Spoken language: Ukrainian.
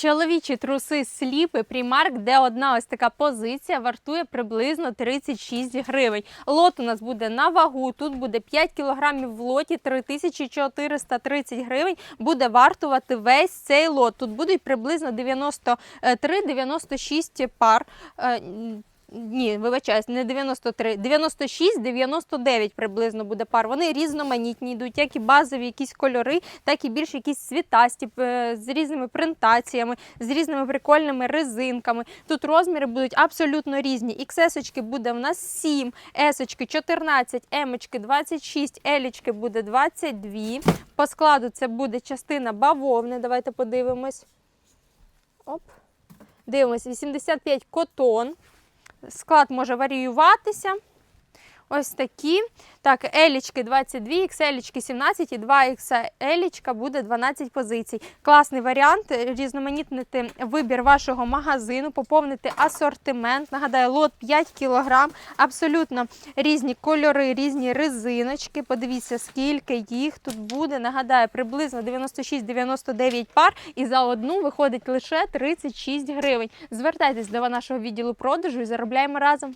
Чоловічі труси сліпи Primark, де одна ось така позиція вартує приблизно 36 гривень. Лот у нас буде на вагу. Тут буде 5 кілограмів в лоті, 3430 гривень. Буде вартувати весь цей лот. Тут будуть приблизно 93-96 пар. Ні, вибачаюсь, не 93, 96, 99 приблизно буде пар. Вони різноманітні йдуть, як і базові якісь кольори, так і більш якісь світасті е, з різними принтаціями, з різними прикольними резинками. Тут розміри будуть абсолютно різні. XS буде в нас 7, S 14, M 26, L буде 22. По складу це буде частина бавовни. Давайте подивимось. Оп. Дивимось, 85 котон. Склад може варіюватися. Ось такі. Так, елічки 22, XL 17 і 2 XL буде 12 позицій. Класний варіант. Різноманітнити вибір вашого магазину, поповнити асортимент. Нагадаю, лот 5 кг. Абсолютно різні кольори, різні резиночки. Подивіться, скільки їх тут буде. Нагадаю, приблизно 96-99 пар. І за одну виходить лише 36 гривень. Звертайтесь до нашого відділу продажу і заробляємо разом.